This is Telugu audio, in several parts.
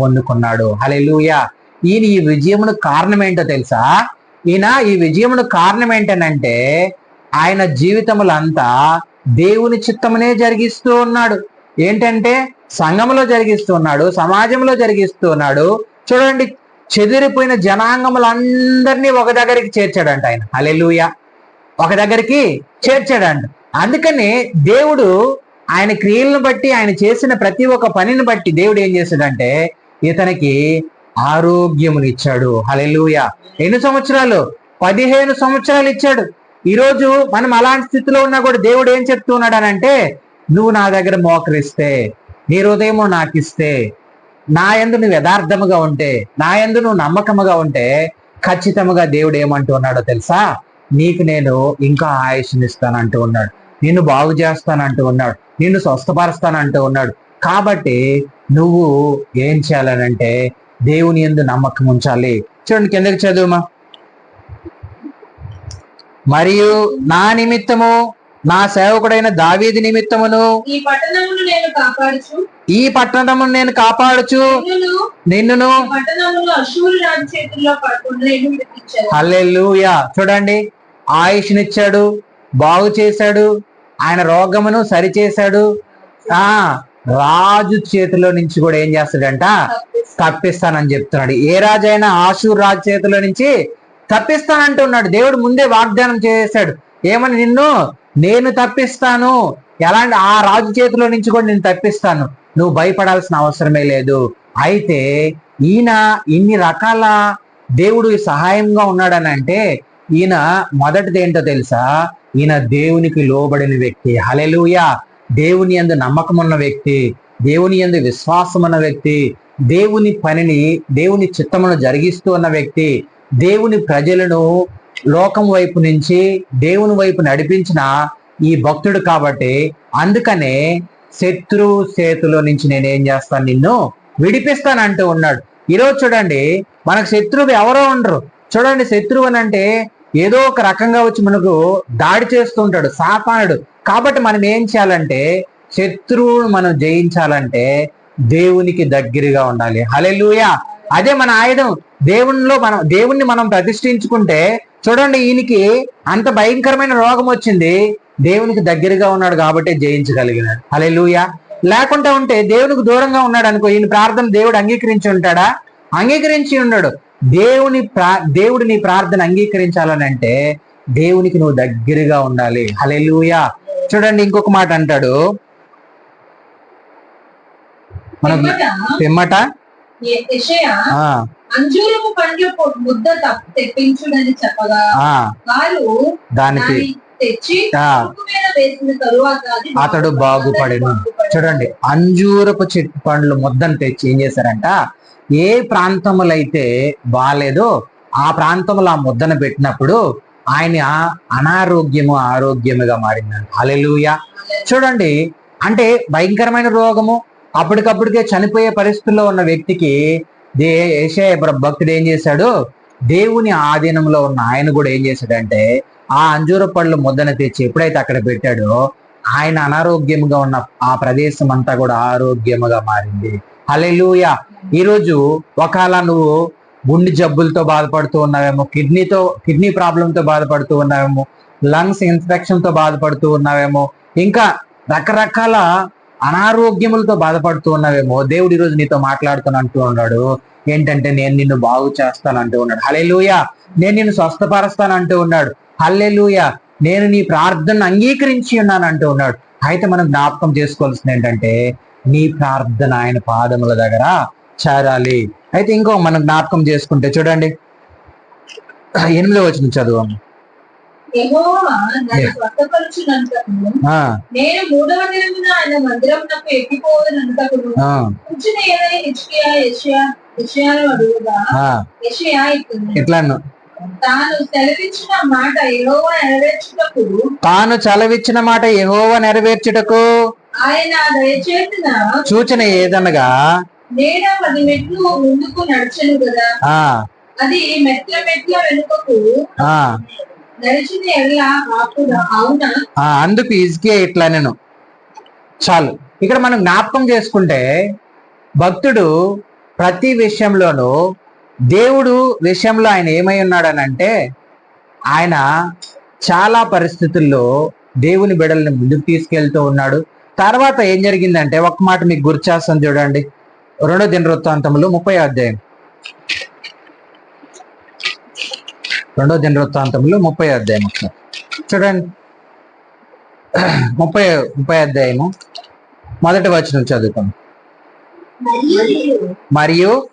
పొందుకున్నాడు. హలెలుయా ఈయన ఈ విజయమును కారణం ఏంటో తెలుసా? ఈయన ఈ విజయమును కారణం ఏంటనంటే ఆయన జీవితములంతా దేవుని చిత్తమునే జరిగిస్తూ ఉన్నాడు. ఏంటంటే సంఘములో జరిగిస్తూ ఉన్నాడు సమాజంలో జరిగిస్తూ ఉన్నాడు. చూడండి చెదిరిపోయిన జనాంగములందరినీ ఒక దగ్గరికి చేర్చాడంట ఆయన. హల్లెలూయా. ఒక దగ్గరికి చేర్చాడంట. అందుకని దేవుడు ఆయన క్రియలను బట్టి ఆయన చేసిన ప్రతి ఒక్క పనిని బట్టి దేవుడు ఏం చేశాడంటే ఇతనికి ఆరోగ్యమునిచ్చాడు హలెలుయ ఎన్ని సంవత్సరాలు? పదిహేను సంవత్సరాలు ఇచ్చాడు. ఈరోజు మనం అలాంటి స్థితిలో ఉన్నా కూడా దేవుడు ఏం చెప్తున్నాడు అని అంటే నువ్వు నా దగ్గర మోకరిస్తే నీ హృదయము నాకు ఇస్తే నా ఎందు నువ్వు యథార్థముగా ఉంటే నా ఎందు నువ్వు నమ్మకముగా ఉంటే ఖచ్చితంగా దేవుడు ఏమంటున్నాడో తెలుసా? నీకు నేను ఇంకా ఆయుష్నిస్తానంటూ ఉన్నాడు. నిన్ను బాగు చేస్తానంటూ ఉన్నాడు. నిన్ను స్వస్థపరుస్తానంటూ ఉన్నాడు. కాబట్టి నువ్వు ఏం చేయాలనంటే దేవుని ఎందు నమ్మకం ఉంచాలి. చూడండి కిందకి చదువుమా. మరియు నా నిమిత్తము నా సేవకుడైన దావీది నిమిత్తమును ఈ పట్టణమును నేను కాపాడుచు. ఈ పట్టణము నేను కాపాడుచు. నిన్నును హల్లెలూయా. చూడండి. ఆయుష్నిచ్చాడు బాగు చేశాడు ఆయన రోగమును సరిచేశాడు. ఆ రాజు చేతిలో నుంచి కూడా ఏం చేస్తాడంట? తప్పిస్తానని చెప్తున్నాడు. ఏ రాజైనా ఆశూర్ రాజు చేతిలో నుంచి తప్పిస్తానంటున్నాడు. దేవుడు ముందే వాగ్దానం చేశాడు. ఏమని నిన్ను? నేను తప్పిస్తాను. ఎలాంటి ఆ రాజు చేతిలో నుంచి కూడా నేను తప్పిస్తాను. నువ్వు భయపడాల్సిన అవసరమే లేదు. అయితే ఈయన ఇన్ని రకాల దేవుడు సహాయంగా ఉన్నాడని అంటే ఈయన మొదటిది ఏంటో తెలుసా? ఈయన దేవునికి లోబడిన వ్యక్తి. హలెలుయా దేవుని యందు నమ్మకం ఉన్న వ్యక్తి దేవుని యందు విశ్వాసం ఉన్న వ్యక్తి దేవుని పనిని దేవుని చిత్తమును జరిగిస్తూ ఉన్న వ్యక్తి దేవుని ప్రజలను లోకం వైపు నుంచి దేవుని వైపు నడిపించిన ఈ భక్తుడు కాబట్టి అందుకనే శత్రు చేతిలో నుంచి నేనేం చేస్తాను? నిన్ను విడిపిస్తానంటూ ఉన్నాడు. ఈరోజు చూడండి మనకు శత్రువు ఎవరో ఉండరు. చూడండి శత్రువు అని అంటే ఏదో ఒక రకంగా వచ్చి మనకు దాడి చేస్తూ ఉంటాడు. సాతానుడు కాబట్టి మనం ఏం చేయాలంటే శత్రువును మనం జయించాలంటే దేవునికి దగ్గరగా ఉండాలి. హలెలుయా అదే మన ఆయుధం. దేవునిలో మనం దేవుణ్ణి మనం ప్రతిష్ఠించుకుంటే చూడండి ఈయనకి అంత భయంకరమైన రోగం వచ్చింది. దేవునికి దగ్గరగా ఉన్నాడు కాబట్టి జయించగలిగినాడు. హలెలుయా లేకుండా ఉంటే దేవునికి దూరంగా ఉన్నాడు అనుకో ఈయన ప్రార్థన దేవుడు అంగీకరించి ఉంటాడా? అంగీకరించి ఉన్నాడు దేవుని ప్రా దేవుడు నీ ప్రార్థన అంగీకరించాలని అంటే దేవునికి నువ్వు దగ్గరగా ఉండాలి. హలెలుయా చూడండి ఇంకొక మాట అంటాడు. మన పిమ్మట? అంజూరము పండ్ల ముద్ద తెప్పించుడని చెప్పగా. వారు దానికి తెచ్చి వేసిన తరువాత అతడు బాగుపడెను. బాగుపడెను. చూడండి అంజూరపు చెట్టు పండ్లు ముద్దను తెచ్చి ఏం చేశారంట? ఏ ప్రాంతములో అయితే బాగాలేదో ఆ ప్రాంతంలో ఆ ముద్దను పెట్టినప్పుడు ఆయన అనారోగ్యము ఆరోగ్యముగా మారిందని అలెలుయ చూడండి అంటే భయంకరమైన రోగము. అప్పటికప్పటికే చనిపోయే పరిస్థితుల్లో ఉన్న వ్యక్తికి దే ఏషే భక్తుడు ఏం చేశాడు? దేవుని ఆధీనంలో ఉన్న ఆయన కూడా ఏం చేశాడంటే ఆ అంజూర పళ్ళు ముద్దన తెచ్చి ఎప్పుడైతే అక్కడ పెట్టాడో ఆయన అనారోగ్యముగా ఉన్న ఆ ప్రదేశం అంతా కూడా ఆరోగ్యముగా మారింది. అలెలుయ ఈరోజు ఒకవేళ నువ్వు గుండె జబ్బులతో బాధపడుతూ ఉన్నావేమో కిడ్నీతో కిడ్నీ ప్రాబ్లంతో బాధపడుతూ ఉన్నావేమో లంగ్స్ ఇన్ఫెక్షన్తో బాధపడుతూ ఉన్నావేమో ఇంకా రకరకాల అనారోగ్యములతో బాధపడుతూ ఉన్నావేమో దేవుడు ఈరోజు నీతో మాట్లాడుతాను అంటూ ఉన్నాడు. ఏంటంటే నేను నిన్ను బాగు చేస్తాను అంటూ ఉన్నాడు. హల్లెలూయా! నేను నిన్ను స్వస్థపరుస్తాను అంటూ ఉన్నాడు. హల్లెలూయా! నేను నీ ప్రార్థనను అంగీకరించి ఉన్నాను అంటూ ఉన్నాడు. అయితే మనం జ్ఞాపకం చేసుకోవాల్సింది ఏంటంటే నీ ప్రార్థన ఆయన పాదముల దగ్గర చేరాలి. అయితే ఇంకో మనం జ్ఞాపకం చేసుకుంటే చూడంండి. ఎనిమిదో వచ్చిన చదువు ఇట్లా తాను చలవిచ్చిన మాట యెహోవా నెరవేర్చుటకు? ఆయన సూచన ఏదనగా పది మెట్లు ముందుకు నడిచెను కదా? అది మెట్ల మెట్ల వెనుకకు ఆ. నడిచిన ఎలా అవునా? అందుకు ఇజ్కే ఇట్లా నేను చాలు. ఇక్కడ మనం జ్ఞాపకం చేసుకుంటే భక్తుడు ప్రతి విషయంలోనూ దేవుడు విషయంలో ఆయన ఏమై ఉన్నాడనంటే ఆయన చాలా పరిస్థితుల్లో దేవుని బిడల్ని ముందుకు తీసుకెళ్తూ ఉన్నాడు. తర్వాత ఏం జరిగిందంటే ఒక్క మాట మీకు గుర్చేస్తాను చూడండి. రెండో దిన వృత్తాంతములు ముప్పై అధ్యాయం. రెండో దిన వృత్తాంతములు ముప్పై అధ్యాయం. చూడండి. ముప్పై ముప్పై అధ్యాయము. మొదటి వచనం చదువుతాం. మరియు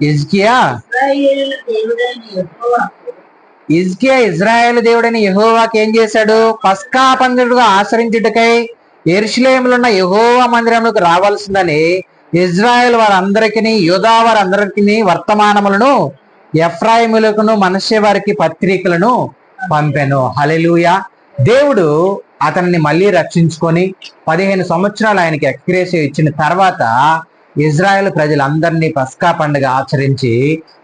ఇజ్కియా ఇజ్కియా ఇజ్రాయేల్ దేవుడైన యహోవాకి ఏం చేశాడు? పస్కా పందుడుగా ఆచరించుటకై ఎరుషులేములో యహోవా మందిరంలోకి రావాల్సిందని ఇజ్రాయెల్ వారందరికీ యోధా వారందరికీ వర్తమానములను ఎఫ్రాయిములకును మనషే వారికి పత్రికలను పంపెను. హలెలూయా దేవుడు అతన్ని మళ్ళీ రక్షించుకొని పదిహేను సంవత్సరాలు ఆయనకి ఎక్స్గ్రేస్ ఇచ్చిన తర్వాత ఇజ్రాయెల్ ప్రజలందరినీ పస్కా పండుగ ఆచరించి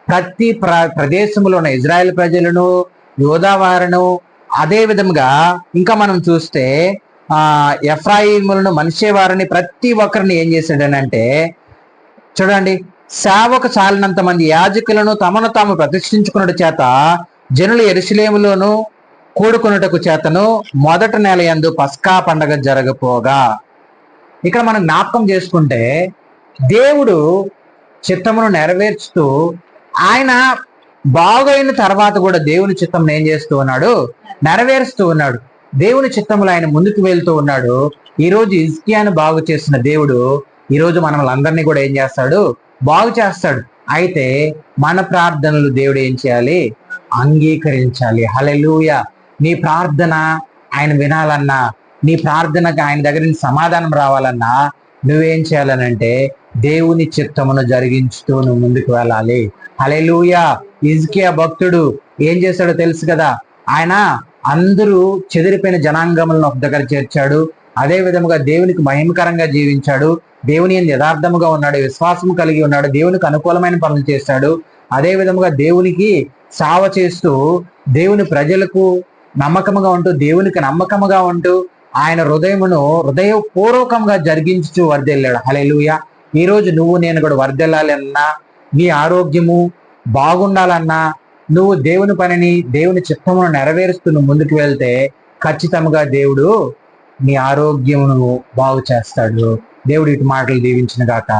ప్రతి ప్ర ప్రదేశంలో ఉన్న ఇజ్రాయెల్ ప్రజలను యోధావారును అదే విధంగా ఇంకా మనం చూస్తే ఆ ఎఫ్రాయిములను మనిషే వారిని ప్రతి ఒక్కరిని ఏం చేశాడనంటే చూడండి సేవకు చాలినంత మంది యాజకులను తమను తాము ప్రతిష్ఠించుకున్నట్టు చేత జనులు ఎరుసలేములోను కూడుకున్నటకు చేతను మొదటి నెల ఎందు పస్కా పండగ జరగపోగా. ఇక్కడ మనం జ్ఞాపకం చేసుకుంటే దేవుడు చిత్తమును నెరవేర్చుతూ ఆయన బాగైన తర్వాత కూడా దేవుని చిత్తం ఏం చేస్తూ ఉన్నాడు? నెరవేరుస్తూ ఉన్నాడు. దేవుని చిత్తములు ఆయన ముందుకు వెళ్తూ ఉన్నాడు. ఈ రోజు ఇజ్కియాను బాగు చేసిన దేవుడు ఈ రోజు మనల్ని అందరినీ కూడా ఏం చేస్తాడు? బాగు చేస్తాడు. అయితే మన ప్రార్థనలు దేవుడు ఏం చేయాలి? అంగీకరించాలి. హలెలూయ నీ ప్రార్థన ఆయన వినాలన్నా నీ ప్రార్థనకు ఆయన దగ్గర నుంచి సమాధానం రావాలన్నా నువ్వేం చేయాలనంటే దేవుని చిత్తమును జరిగించుతూ నువ్వు ముందుకు వెళ్ళాలి. హలెలూయ ఇజ్కియా భక్తుడు ఏం చేశాడో తెలుసు కదా? ఆయన అందరూ చెదిరిపోయిన జనాంగములను ఒక దగ్గర చేర్చాడు. అదే విధముగా దేవునికి మహిమకరంగా జీవించాడు. దేవుని అని యథార్థముగా ఉన్నాడు. విశ్వాసం కలిగి ఉన్నాడు. దేవునికి అనుకూలమైన పనులు చేశాడు. అదే విధముగా దేవునికి సావ చేస్తూ దేవుని ప్రజలకు నమ్మకముగా ఉంటూ దేవునికి నమ్మకముగా ఉంటూ ఆయన హృదయమును హృదయపూర్వకంగా జరిగించు వర్దెళ్ళాడు. హలెలుయ ఈరోజు నువ్వు నేను కూడా వర్దెళ్ళాలన్నా నీ ఆరోగ్యము బాగుండాలన్నా నువ్వు దేవుని పనిని దేవుని చిత్తమును నెరవేరుస్తూ నువ్వు ముందుకు వెళ్తే ఖచ్చితంగా దేవుడు నీ ఆరోగ్యమును బాగు చేస్తాడు దేవుడు ఇటు మాటలు దీవించిన గాక.